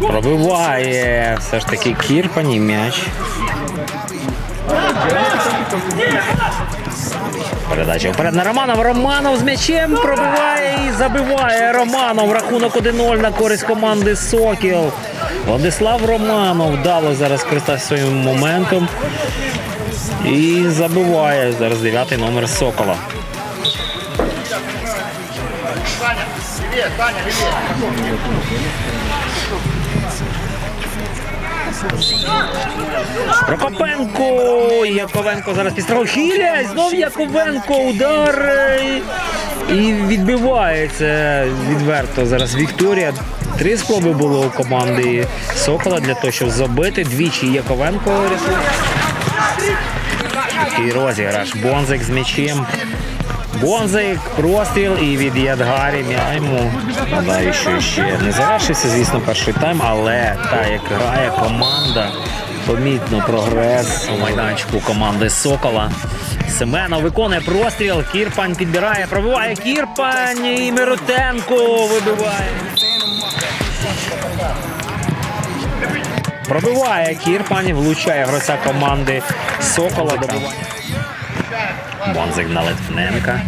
Пробиває все ж таки Кірпані м'яч. Передача вперед на Романов. Романов з м'ячем пробиває і забиває Романов. Рахунок 1-0 на користь команди Сокіл. Владислав Романов вдало зараз скористався своїм моментом. І забиває зараз дев'ятий номер Сокола. Прокопенко! Яковенко зараз підстрахав. Хіля! Знов Яковенко! Удар! е, І відбивається відверто зараз Вікторія. Три спроби було у команди Сокола для того, щоб забити. Двічі Яковенко рятує. І розіграш. Бонзик з м'ячем. Бонзик, простріл і від Ядгарі йому. Нагадаю, що ще не завершився, звісно, перший тайм, але та як грає команда, помітно прогрес у майданчику команди Сокола. Семенов виконує простріл, Кірпань підбирає, пробиває Кірпань і Миротенко вибиває. Пробиває Кірпань, влучає гравця команди Сокола. Добиває. Бонзик на Литвиненка.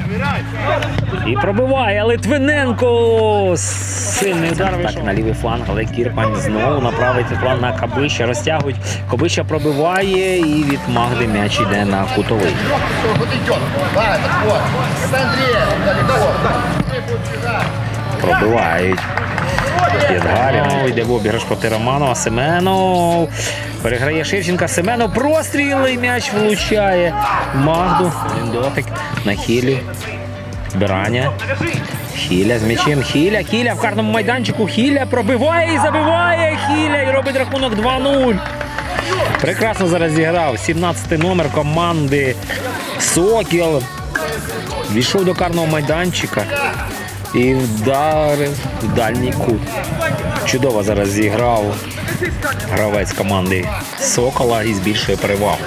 І пробиває Литвиненко. Сильний удар. Так, на лівий фланг, але Кірпань знову направить план на Кабища. Розтягують. Кабища пробиває і від Магди м'яч йде на кутовий. Вот Пробивають. Підгарів. Йде в обіграш проти Романова. Семенов. Переграє Шевченка. Семенов простріл і м'яч влучає. Магду. Дотик на хілі. Бирання. Хіля з м'ячем. Хіля, Хіля в карному майданчику. Хіля пробиває і забиває. Хіля і робить рахунок 2-0. Прекрасно зараз зіграв. 17-й номер команди Сокіл. Війшов до карного майданчика і вдарив в дальній кут. Чудово зараз зіграв гравець команди Сокола і збільшує перевагу.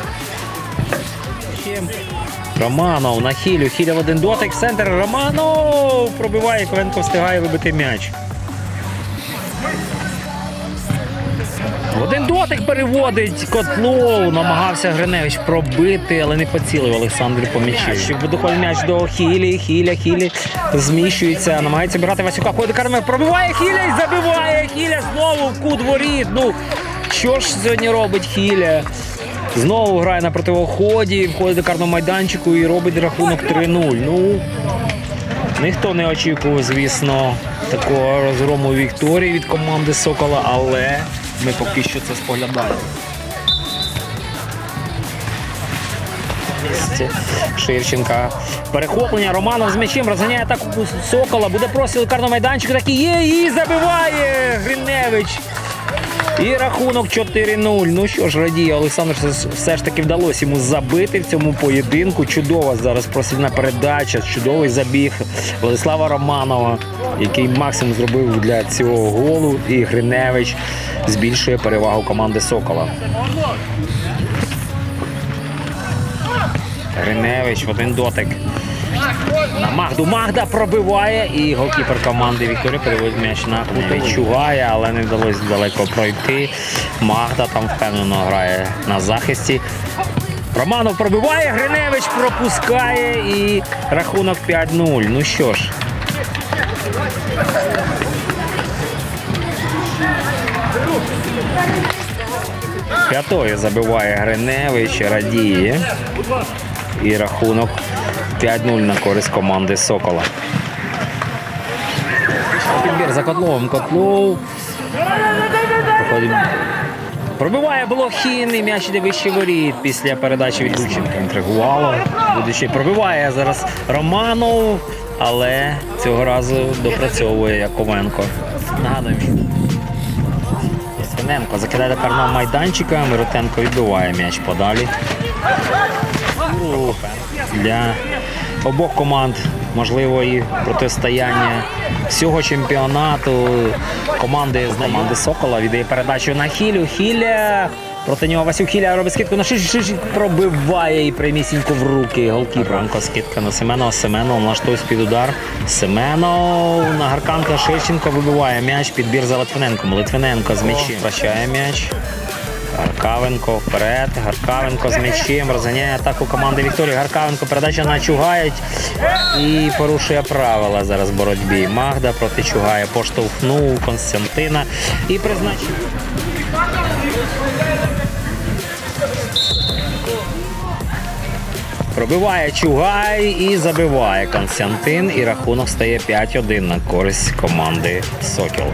Романов на хілю. Хіля в один дотик. Центр Романов пробиває. Ковенко встигає вибити м'яч. Один дотик переводить Котлов. Намагався Гриневич пробити, але не поцілив Олександр по м'ячі. Доходить м'яч до Хілі. Хіля, Хілі зміщується, намагається брати Васюка. Ходить карме, пробиває Хіля і забиває Хіля знову в кут воріт. Ну що ж сьогодні робить Хіля? Знову грає на противоході, входить до карного майданчику і робить рахунок 3-0. Ну, ніхто не очікував, звісно, такого розгрому Вікторії від команди Сокола, але ми поки що це споглядаємо. Ширченка. Перехоплення. Романов з м'ячем розганяє атаку Сокола. Буде просіл карного майданчика. Так і є. І забиває Гриневич. І рахунок 4-0. Ну що ж, радіє Олександр, все- ж таки вдалося йому забити в цьому поєдинку. Чудова зараз просильна передача, чудовий забіг Владислава Романова, який максимум зробив для цього голу. І Гриневич збільшує перевагу команди Сокола. Гриневич один дотик. На Магду Магда пробиває і голкіпер команди Вікторія переводить м'яч на. Чугає, але не вдалося далеко пройти. Магда там впевнено грає на захисті. Романов пробиває, Гриневич пропускає і рахунок 5-0. Ну що ж. П'ятою забиває Гриневич, радіє. І рахунок 5-0 на користь команди Сокола. Підбір за Котловим. Котлов. Пробиває Блохін і м'яч іде вище воріт після передачі від Лученка. Інтригувало. Будучи пробиває зараз Романов, але цього разу допрацьовує Яковенко. Нагадуємо. що закидає до карного майданчика, Миротенко відбиває м'яч подалі. для обох команд. Можливо, і протистояння всього чемпіонату. Команди з команди Сокола віддає передачу на Хілю. Хіля. Проти нього Васюк Хіля робить скидку на шиш, шиш, пробиває і прямісінько в руки. Голкіпер. Ранко скидка на Семенова. Семенов влаштує під удар. Семенов на Гарканка Шевченко вибиває м'яч. Підбір за Литвиненком. Литвиненко з м'ячем. Втрачає м'яч. Гаркавенко вперед. Гаркавенко з м'ячем. Розганяє атаку команди Вікторії. Гаркавенко передача на Чугають і порушує правила зараз в боротьбі. Магда проти Чугая поштовхнув Константина і призначив. Пробиває Чугай і забиває Константин. І рахунок стає 5-1 на користь команди Сокіл.